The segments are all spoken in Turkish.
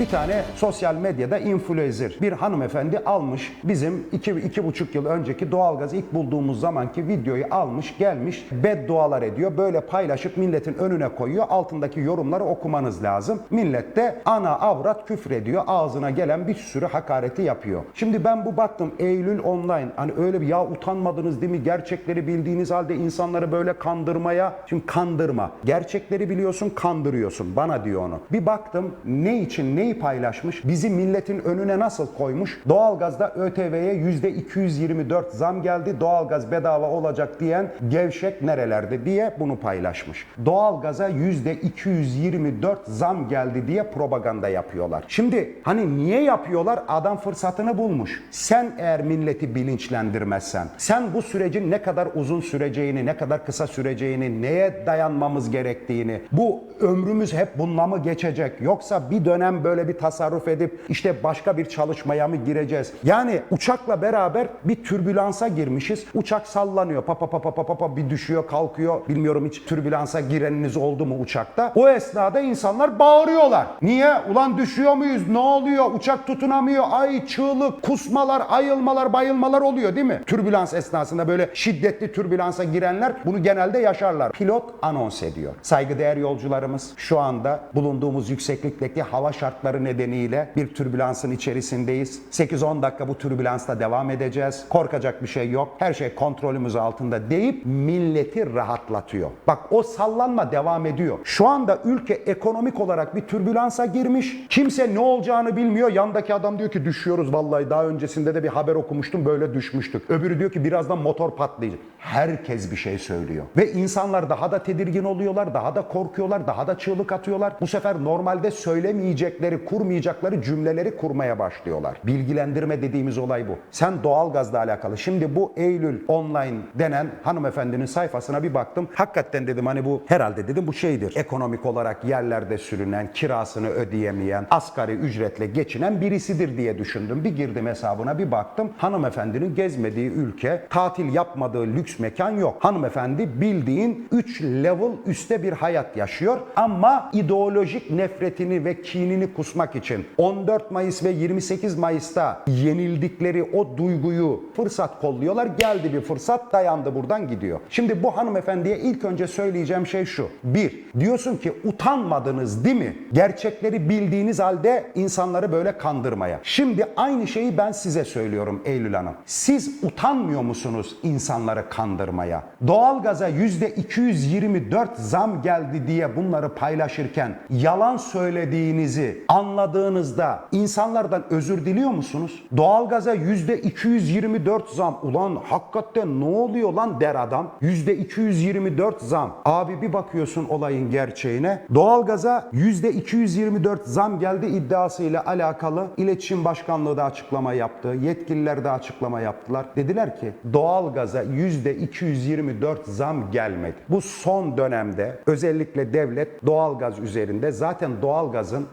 Bir tane sosyal medyada influencer bir hanımefendi almış bizim iki, iki buçuk yıl önceki doğalgazı ilk bulduğumuz zamanki videoyu almış gelmiş beddualar ediyor. Böyle paylaşıp milletin önüne koyuyor. Altındaki yorumları okumanız lazım. Millet de ana avrat küfür ediyor. Ağzına gelen bir sürü hakareti yapıyor. Şimdi ben bu baktım Eylül online hani öyle bir ya utanmadınız değil mi? Gerçekleri bildiğiniz halde insanları böyle kandırmaya. Şimdi kandırma. Gerçekleri biliyorsun kandırıyorsun. Bana diyor onu. Bir baktım ne için neyi paylaşmış? Bizi milletin önüne nasıl koymuş? Doğalgazda ÖTV'ye %224 zam geldi. Doğalgaz bedava olacak diyen gevşek nerelerde diye bunu paylaşmış. Doğalgaza %224 zam geldi diye propaganda yapıyorlar. Şimdi hani niye yapıyorlar? Adam fırsatını bulmuş. Sen eğer milleti bilinçlendirmezsen, sen bu sürecin ne kadar uzun süreceğini, ne kadar kısa süreceğini, neye dayanmamız gerektiğini, bu ömrümüz hep bununla mı geçecek? Yoksa bir dönem böyle bir tasarruf edip işte başka bir çalışmaya mı gireceğiz? Yani uçakla beraber bir türbülansa girmişiz. Uçak sallanıyor. Pa pa pa pa pa pa bir düşüyor, kalkıyor. Bilmiyorum hiç türbülansa gireniniz oldu mu uçakta? O esnada insanlar bağırıyorlar. Niye? Ulan düşüyor muyuz? Ne oluyor? Uçak tutunamıyor. Ay çığlık, kusmalar, ayılmalar, bayılmalar oluyor değil mi? Türbülans esnasında böyle şiddetli türbülansa girenler bunu genelde yaşarlar. Pilot anons ediyor. Saygıdeğer yolcularımız şu anda bulunduğumuz yükseklikteki hava şartları nedeniyle bir türbülansın içerisindeyiz. 8-10 dakika bu türbülansta devam edeceğiz. Korkacak bir şey yok. Her şey kontrolümüz altında deyip milleti rahatlatıyor. Bak o sallanma devam ediyor. Şu anda ülke ekonomik olarak bir türbülansa girmiş. Kimse ne olacağını bilmiyor. Yandaki adam diyor ki düşüyoruz vallahi daha öncesinde de bir haber okumuştum böyle düşmüştük. Öbürü diyor ki birazdan motor patlayacak. Herkes bir şey söylüyor. Ve insanlar daha da tedirgin oluyorlar, daha da korkuyorlar, daha da çığlık atıyorlar. Bu sefer normalde söylemeyecekleri, kurmayacakları cümleleri kurmaya başlıyorlar. Bilgilendirme dediğimiz olay bu. Sen doğalgazla alakalı. Şimdi bu Eylül online denen hanımefendinin sayfasına bir baktım. Hakikaten dedim hani bu herhalde dedim bu şeydir. Ekonomik olarak yerlerde sürünen, kirasını ödeyemeyen, asgari ücretle geçinen birisidir diye düşündüm. Bir girdim hesabına bir baktım. Hanımefendinin gezmediği ülke, tatil yapmadığı lüks mekan yok. Hanımefendi bildiğin 3 level üstte bir hayat yaşıyor ama ideolojik nefretini ve kinini kusmak için 14 Mayıs ve 28 Mayıs'ta yenildikleri o duyguyu fırsat kolluyorlar. Geldi bir fırsat dayandı buradan gidiyor. Şimdi bu hanımefendiye ilk önce söyleyeceğim şey şu. Bir, diyorsun ki utanmadınız değil mi? Gerçekleri bildiğiniz halde insanları böyle kandırmaya. Şimdi aynı şeyi ben size söylüyorum Eylül Hanım. Siz utanmıyor musunuz insanları kandırmaya? Doğalgaza %224 zam geldi diye bunları paylaşırken yalan söylediğinizi anladığınızda insanlardan özür diliyor musunuz? Doğalgaza %224 zam. Ulan hakikaten ne oluyor lan der adam. %224 zam. Abi bir bakıyorsun olayın gerçeğine. Doğalgaza %224 zam geldi iddiasıyla alakalı İletişim Başkanlığı da açıklama yaptı. Yetkililer de açıklama yaptılar. Dediler ki doğalgaza %224 zam gelmedi. Bu son dönemde özellikle devlet doğalgaz üzerinde zaten doğalgazın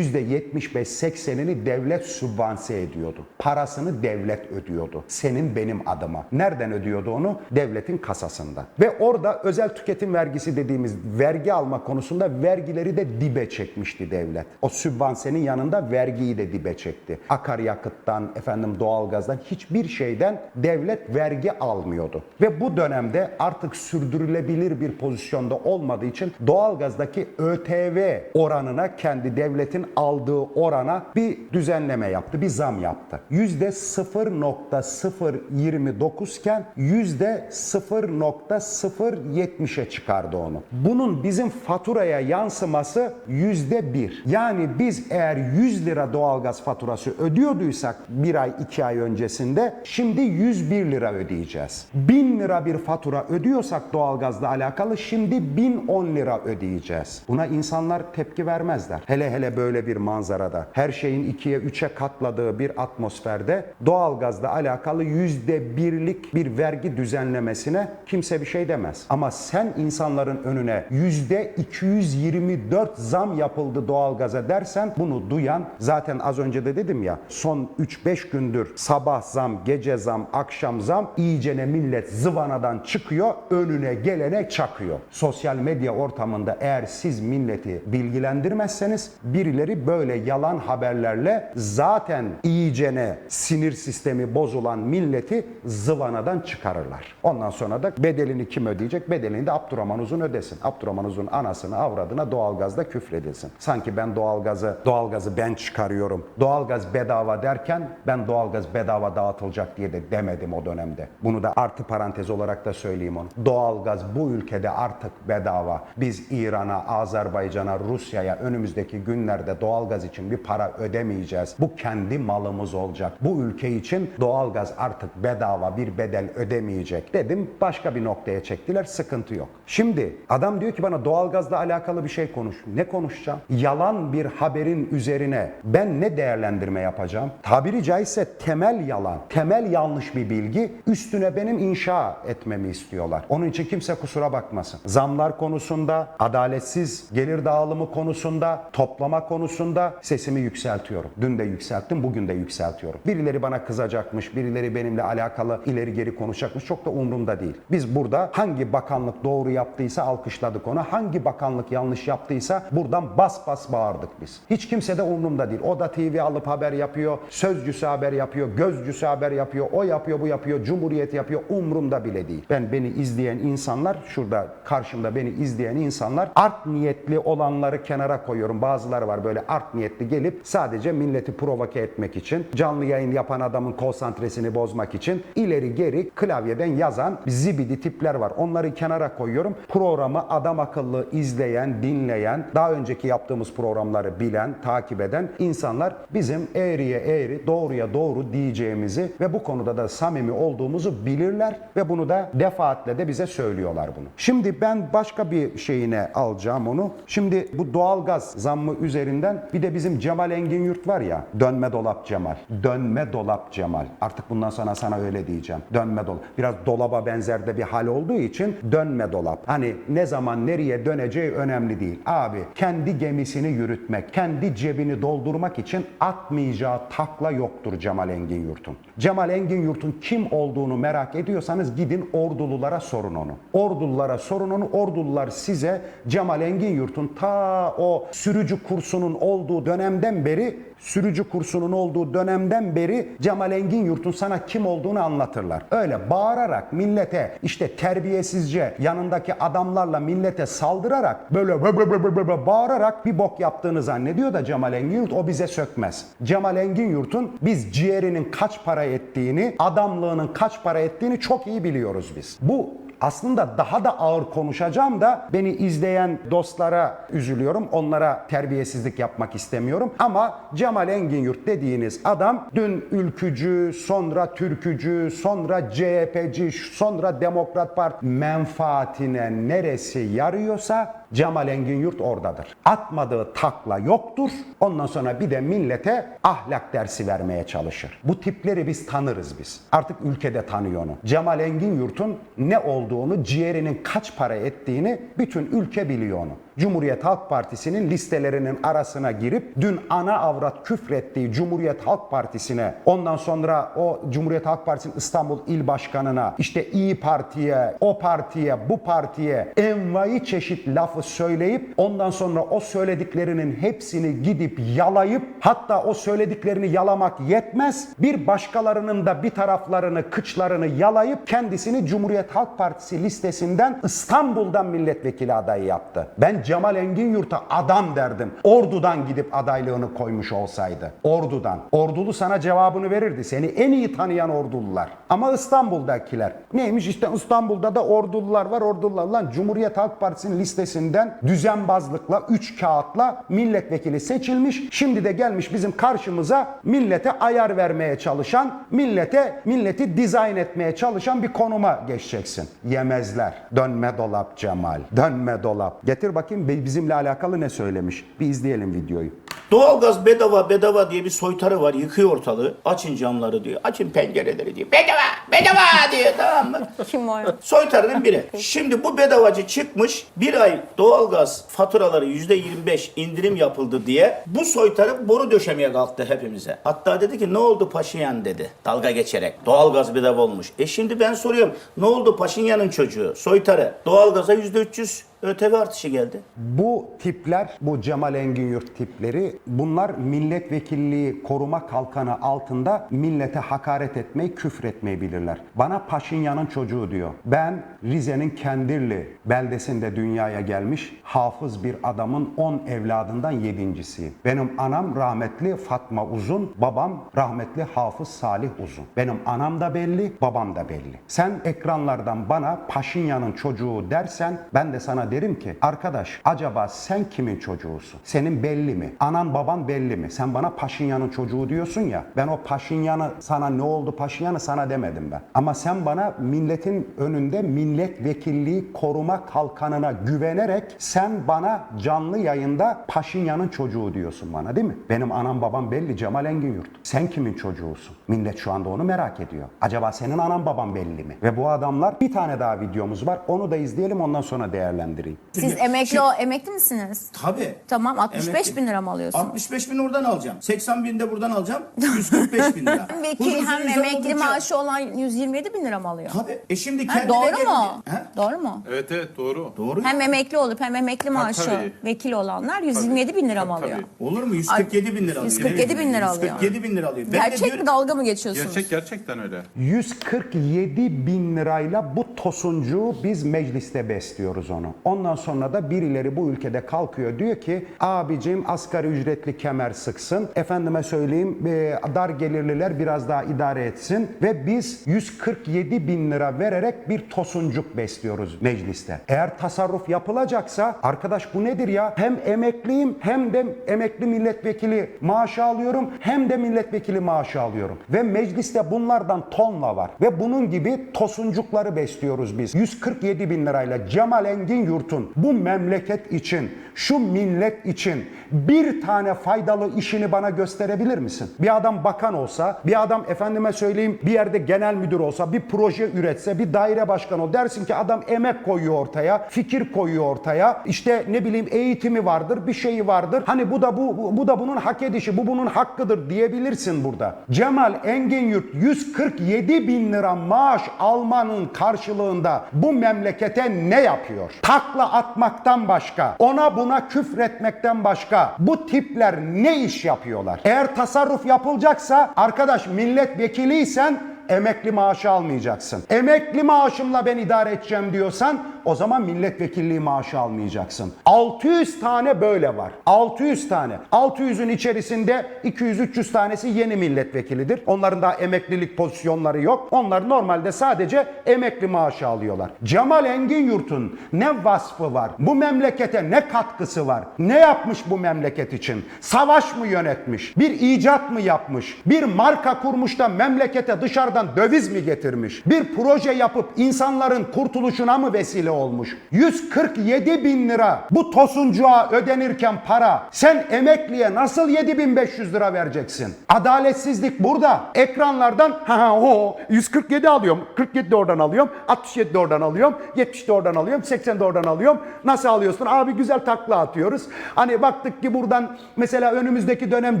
%75-80'ini devlet sübvanse ediyordu. Parasını devlet ödüyordu. Senin benim adıma. Nereden ödüyordu onu? Devletin kasasında. Ve orada özel tüketim vergisi dediğimiz vergi alma konusunda vergileri de dibe çekmişti devlet. O sübvansenin yanında vergiyi de dibe çekti. Akaryakıttan, efendim doğalgazdan hiçbir şeyden devlet vergi almıyordu. Ve bu dönemde artık sürdürülebilir bir pozisyonda olmadığı için doğalgazdaki ÖTV oranına kendi devletin aldığı orana bir düzenleme yaptı, bir zam yaptı. Yüzde 0.029 iken yüzde 0.070'e çıkardı onu. Bunun bizim faturaya yansıması yüzde bir. Yani biz eğer 100 lira doğalgaz faturası ödüyorduysak bir ay iki ay öncesinde şimdi 101 lira ödeyeceğiz. 1000 lira bir fatura ödüyorsak doğalgazla alakalı şimdi 1010 lira ödeyeceğiz. Buna insanlar tepki vermezler. Hele hele böyle bir manzarada. Her şeyin ikiye üçe katladığı bir atmosferde doğalgazla alakalı yüzde birlik bir vergi düzenlemesine kimse bir şey demez. Ama sen insanların önüne yüzde 224 zam yapıldı doğalgaza dersen bunu duyan zaten az önce de dedim ya son 3-5 gündür sabah zam, gece zam, akşam zam iyicene millet zıvanadan çıkıyor önüne gelene çakıyor. Sosyal medya ortamında eğer siz milleti bilgilendirmezseniz birileri böyle yalan haberlerle zaten iyicene sinir sistemi bozulan milleti zıvanadan çıkarırlar. Ondan sonra da bedelini kim ödeyecek? Bedelini de Abdurrahman Uzun ödesin. Abdurrahman Uzun anasını avradına doğalgazda küfredilsin. Sanki ben doğalgazı doğalgazı ben çıkarıyorum. Doğalgaz bedava derken ben doğalgaz bedava dağıtılacak diye de demedim o dönemde. Bunu da artı parantez olarak da söyleyeyim onu. Doğalgaz bu ülkede artık bedava. Biz İran'a, Azerbaycan'a, Rusya'ya önümüzdeki günlerde doğalgaz için bir para ödemeyeceğiz. Bu kendi malımız olacak. Bu ülke için doğalgaz artık bedava bir bedel ödemeyecek dedim. Başka bir noktaya çektiler. Sıkıntı yok. Şimdi adam diyor ki bana doğalgazla alakalı bir şey konuş. Ne konuşacağım? Yalan bir haberin üzerine ben ne değerlendirme yapacağım? Tabiri caizse temel yalan, temel yanlış bir bilgi üstüne benim inşa etmemi istiyorlar. Onun için kimse kusura bakmasın. Zamlar konusunda, adaletsiz gelir dağılımı konusunda, toplama konusunda sesimi yükseltiyorum. Dün de yükselttim, bugün de yükseltiyorum. Birileri bana kızacakmış, birileri benimle alakalı ileri geri konuşacakmış çok da umurumda değil. Biz burada hangi bakanlık doğru yaptıysa alkışladık ona, hangi bakanlık yanlış yaptıysa buradan bas bas bağırdık biz. Hiç kimse de umurumda değil. O da TV alıp haber yapıyor, sözcüsü haber yapıyor, gözcüsü haber yapıyor, o yapıyor, bu yapıyor, Cumhuriyet yapıyor, umurumda bile değil. Ben beni izleyen insanlar, şurada karşımda beni izleyen insanlar art niyetli olanları kenara koyuyorum. Bazıları var böyle art niyetli gelip sadece milleti provoke etmek için, canlı yayın yapan adamın konsantresini bozmak için ileri geri klavyeden yazan zibidi tipler var. Onları kenara koyuyorum. Programı adam akıllı izleyen, dinleyen, daha önceki yaptığımız programları bilen, takip eden insanlar bizim eğriye eğri, doğruya doğru diyeceğimizi ve bu konuda da samimi olduğumuzu bilirler ve bunu da defaatle de bize söylüyorlar bunu. Şimdi ben başka bir şeyine alacağım onu. Şimdi bu doğalgaz zammı üzerinden bir de bizim Cemal Engin Yurt var ya, dönme dolap Cemal. Dönme dolap Cemal. Artık bundan sonra sana öyle diyeceğim. Dönme dolap. Biraz dolaba benzer de bir hal olduğu için dönme dolap. Hani ne zaman nereye döneceği önemli değil. Abi kendi gemisini yürütmek, kendi cebini doldurmak için atmayacağı takla yoktur Cemal Engin Yurt'un. Cemal Engin Yurt'un kim olduğunu merak ediyorsanız gidin ordululara sorun onu. Ordululara sorun onu. Ordulular size Cemal Engin Yurt'un ta o sürücü kursunun olduğu dönemden beri sürücü kursunun olduğu dönemden beri Cemal Engin Yurt'un sana kim olduğunu anlatırlar. Öyle bağırarak millete işte terbiyesizce yanındaki adamlarla millete saldırarak böyle bö- bağırarak bir bok yaptığını zannediyor da Cemal Engin Yurt o bize sökmez. Cemal Engin Yurt'un biz ciğerinin kaç para ettiğini, adamlığının kaç para ettiğini çok iyi biliyoruz biz. Bu aslında daha da ağır konuşacağım da beni izleyen dostlara üzülüyorum. Onlara terbiyesizlik yapmak istemiyorum. Ama Cemal Engin Yurt dediğiniz adam dün ülkücü, sonra türkücü, sonra CHP'ci, sonra Demokrat Parti menfaatine neresi yarıyorsa Cemal Engin Yurt oradadır. Atmadığı takla yoktur. Ondan sonra bir de millete ahlak dersi vermeye çalışır. Bu tipleri biz tanırız biz. Artık ülkede tanıyor onu. Cemal Engin Yurt'un ne olduğunu, ciğerinin kaç para ettiğini bütün ülke biliyor onu. Cumhuriyet Halk Partisi'nin listelerinin arasına girip dün ana avrat küfrettiği Cumhuriyet Halk Partisi'ne ondan sonra o Cumhuriyet Halk Partisi'nin İstanbul İl Başkanı'na işte İyi Parti'ye, o partiye, bu partiye envai çeşit lafı söyleyip ondan sonra o söylediklerinin hepsini gidip yalayıp hatta o söylediklerini yalamak yetmez bir başkalarının da bir taraflarını kıçlarını yalayıp kendisini Cumhuriyet Halk Partisi listesinden İstanbul'dan milletvekili adayı yaptı. Ben Cemal Engin Yurt'a adam derdim. Ordu'dan gidip adaylığını koymuş olsaydı. Ordu'dan. Ordulu sana cevabını verirdi. Seni en iyi tanıyan Ordulular. Ama İstanbul'dakiler. Neymiş işte İstanbul'da da Ordulular var. Ordulular lan Cumhuriyet Halk Partisi'nin listesinden düzenbazlıkla, üç kağıtla milletvekili seçilmiş. Şimdi de gelmiş bizim karşımıza millete ayar vermeye çalışan, millete milleti dizayn etmeye çalışan bir konuma geçeceksin. Yemezler. Dönme dolap Cemal. Dönme dolap. Getir bakayım bizimle alakalı ne söylemiş. Bir izleyelim videoyu. Doğalgaz bedava bedava diye bir soytarı var yıkıyor ortalığı. Açın camları diyor. Açın pencereleri diyor. Bedava bedava diyor tamam mı? Kim o? Soytarının biri. Şimdi bu bedavacı çıkmış bir ay doğalgaz faturaları yüzde 25 indirim yapıldı diye bu soytarı boru döşemeye kalktı hepimize. Hatta dedi ki ne oldu Paşinyan dedi dalga geçerek. Doğalgaz bedava olmuş. E şimdi ben soruyorum ne oldu Paşinyan'ın çocuğu soytarı doğalgaza yüzde 300 ÖTV artışı geldi. Bu tipler, bu Cemal Engin Yurt tipleri Şimdi bunlar milletvekilliği koruma kalkanı altında millete hakaret etmeyi, küfretmeyi bilirler. Bana Paşinyan'ın çocuğu diyor. Ben Rize'nin Kendirli beldesinde dünyaya gelmiş hafız bir adamın 10 evladından yedincisiyim. Benim anam rahmetli Fatma Uzun, babam rahmetli Hafız Salih Uzun. Benim anam da belli, babam da belli. Sen ekranlardan bana Paşinyan'ın çocuğu dersen ben de sana derim ki arkadaş acaba sen kimin çocuğusun? Senin belli mi? Anan baban belli mi? Sen bana Paşinyan'ın çocuğu diyorsun ya. Ben o Paşinyan'ı sana ne oldu Paşinyan'ı sana demedim ben. Ama sen bana milletin önünde milletvekilliği koruma kalkanına güvenerek sen bana canlı yayında Paşinyan'ın çocuğu diyorsun bana değil mi? Benim anam babam belli Cemal Engin Yurt. Sen kimin çocuğusun? Millet şu anda onu merak ediyor. Acaba senin anan baban belli mi? Ve bu adamlar bir tane daha videomuz var. Onu da izleyelim ondan sonra değerlendireyim. Siz emekli o emekli misiniz? Tabii. Tamam 65 Emekli. bin lira mı alıyorsunuz? 65 bin oradan alacağım. 80 bin de buradan alacağım. 145 bin lira. Vekil Huzursuz hem insan emekli oldukça- maaşı olan 127 bin lira mı alıyor? Tabii. E şimdi Ha, kendine doğru gelince- mu? Ha? Doğru mu? Evet evet doğru. Doğru. Hem emekli olup hem emekli maaşı tabii. vekil olanlar 127 bin lira mı Tabii, alıyor? tabii. Olur mu? 147 bin lira alıyor. 147 bin lira alıyor. 147 bin lira alıyor. Ben de Gerçek diyorum- mi dalga mı geçiyorsunuz? Gerçek gerçekten öyle. 147 bin lirayla bu tosuncuğu biz mecliste besliyoruz onu. Ondan sonra da birileri bu ülkede kalkıyor diyor ki abicim asgari ücretli kemer sıksın. Efendime söyleyeyim e, dar gelirliler biraz daha idare etsin. Ve biz 147 bin lira vererek bir tosuncuk besliyoruz mecliste. Eğer tasarruf yapılacaksa arkadaş bu nedir ya? Hem emekliyim hem de emekli milletvekili maaşı alıyorum hem de milletvekili maaşı alıyorum. Ve mecliste bunlardan tonla var. Ve bunun gibi tosuncukları besliyoruz biz. 147 bin lirayla Cemal Engin Yurt'un bu memleket için, şu millet için bir tane faydalı işini bana gösterebilir misin? Bir adam bakan olsa, bir adam efendime söyleyeyim bir yerde genel müdür olsa, bir proje üretse, bir daire başkanı ol. Dersin ki adam emek koyuyor ortaya, fikir koyuyor ortaya. İşte ne bileyim eğitimi vardır, bir şeyi vardır. Hani bu da bu, bu, da bunun hak edişi, bu bunun hakkıdır diyebilirsin burada. Cemal Engin Yurt 147 bin lira maaş almanın karşılığında bu memlekete ne yapıyor? Takla atmaktan başka, ona buna küfretmekten başka bu tipler ne iş yapıyorlar? Eğer tasarruf yapılacaksa arkadaş milletvekiliysen emekli maaşı almayacaksın. Emekli maaşımla ben idare edeceğim diyorsan o zaman milletvekilliği maaşı almayacaksın. 600 tane böyle var. 600 tane. 600'ün içerisinde 200-300 tanesi yeni milletvekilidir. Onların daha emeklilik pozisyonları yok. Onlar normalde sadece emekli maaşı alıyorlar. Cemal Engin Yurt'un ne vasfı var? Bu memlekete ne katkısı var? Ne yapmış bu memleket için? Savaş mı yönetmiş? Bir icat mı yapmış? Bir marka kurmuş da memlekete dışarıdan döviz mi getirmiş? Bir proje yapıp insanların kurtuluşuna mı vesile olmuş? 147 bin lira bu tosuncuğa ödenirken para sen emekliye nasıl 7500 lira vereceksin? Adaletsizlik burada. Ekranlardan ha ha o 147 alıyorum. 47 de oradan alıyorum. 67 de oradan alıyorum. 70 de oradan alıyorum. 80 de oradan alıyorum. Nasıl alıyorsun? Abi güzel takla atıyoruz. Hani baktık ki buradan mesela önümüzdeki dönem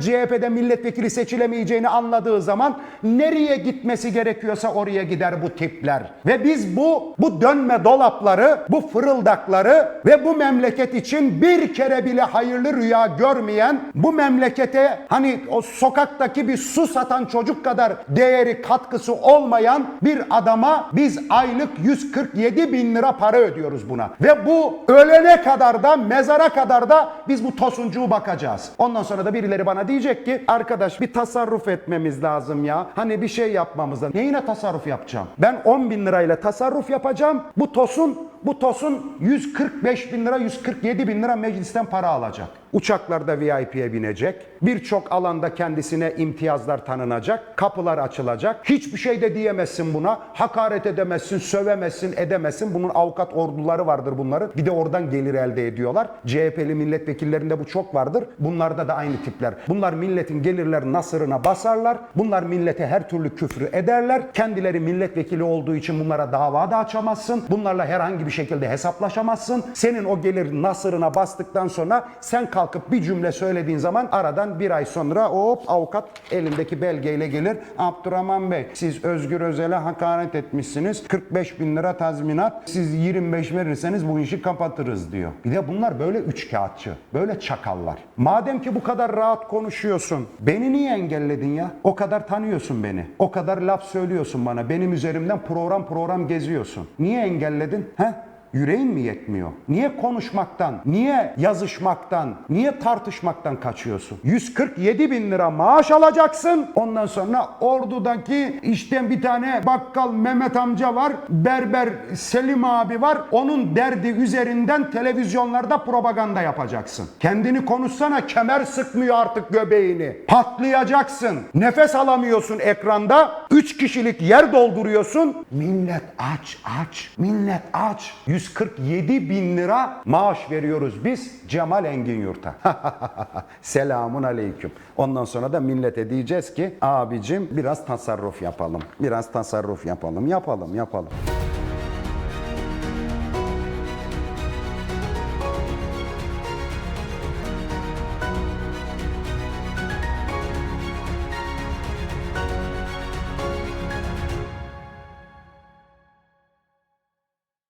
CHP'de milletvekili seçilemeyeceğini anladığı zaman nereye gitmesi gerekiyorsa oraya gider bu tipler. Ve biz bu bu dönme dolapları, bu fırıldakları ve bu memleket için bir kere bile hayırlı rüya görmeyen bu memlekete hani o sokaktaki bir su satan çocuk kadar değeri katkısı olmayan bir adama biz aylık 147 bin lira para ödüyoruz buna. Ve bu ölene kadar da mezara kadar da biz bu tosuncuğu bakacağız. Ondan sonra da birileri bana diyecek ki arkadaş bir tasarruf etmemiz lazım ya. Hani bir şey yapmamız lazım. Neyine tasarruf yapacağım? Ben 10 bin lirayla tasarruf yapacağım. Bu tosun bu TOS'un 145 bin lira, 147 bin lira meclisten para alacak. Uçaklarda VIP'ye binecek. Birçok alanda kendisine imtiyazlar tanınacak. Kapılar açılacak. Hiçbir şey de diyemezsin buna. Hakaret edemezsin, sövemezsin, edemezsin. Bunun avukat orduları vardır bunların. Bir de oradan gelir elde ediyorlar. CHP'li milletvekillerinde bu çok vardır. Bunlarda da aynı tipler. Bunlar milletin gelirler nasırına basarlar. Bunlar millete her türlü küfrü ederler. Kendileri milletvekili olduğu için bunlara dava da açamazsın. Bunlarla herhangi bir şekilde hesaplaşamazsın. Senin o gelir nasırına bastıktan sonra sen kalk kalkıp bir cümle söylediğin zaman aradan bir ay sonra hop avukat elindeki belgeyle gelir. Abdurrahman Bey siz Özgür Özel'e hakaret etmişsiniz. 45 bin lira tazminat. Siz 25 verirseniz bu işi kapatırız diyor. Bir de bunlar böyle üç kağıtçı. Böyle çakallar. Madem ki bu kadar rahat konuşuyorsun. Beni niye engelledin ya? O kadar tanıyorsun beni. O kadar laf söylüyorsun bana. Benim üzerimden program program geziyorsun. Niye engelledin? He? Yüreğin mi yetmiyor? Niye konuşmaktan, niye yazışmaktan, niye tartışmaktan kaçıyorsun? 147 bin lira maaş alacaksın. Ondan sonra ordudaki işte bir tane bakkal Mehmet amca var. Berber Selim abi var. Onun derdi üzerinden televizyonlarda propaganda yapacaksın. Kendini konuşsana kemer sıkmıyor artık göbeğini. Patlayacaksın. Nefes alamıyorsun ekranda. 3 kişilik yer dolduruyorsun. Millet aç aç. Millet aç. 147 bin lira maaş veriyoruz biz Cemal Engin Yurt'a. Selamun aleyküm. Ondan sonra da millete diyeceğiz ki abicim biraz tasarruf yapalım. Biraz tasarruf yapalım. Yapalım yapalım.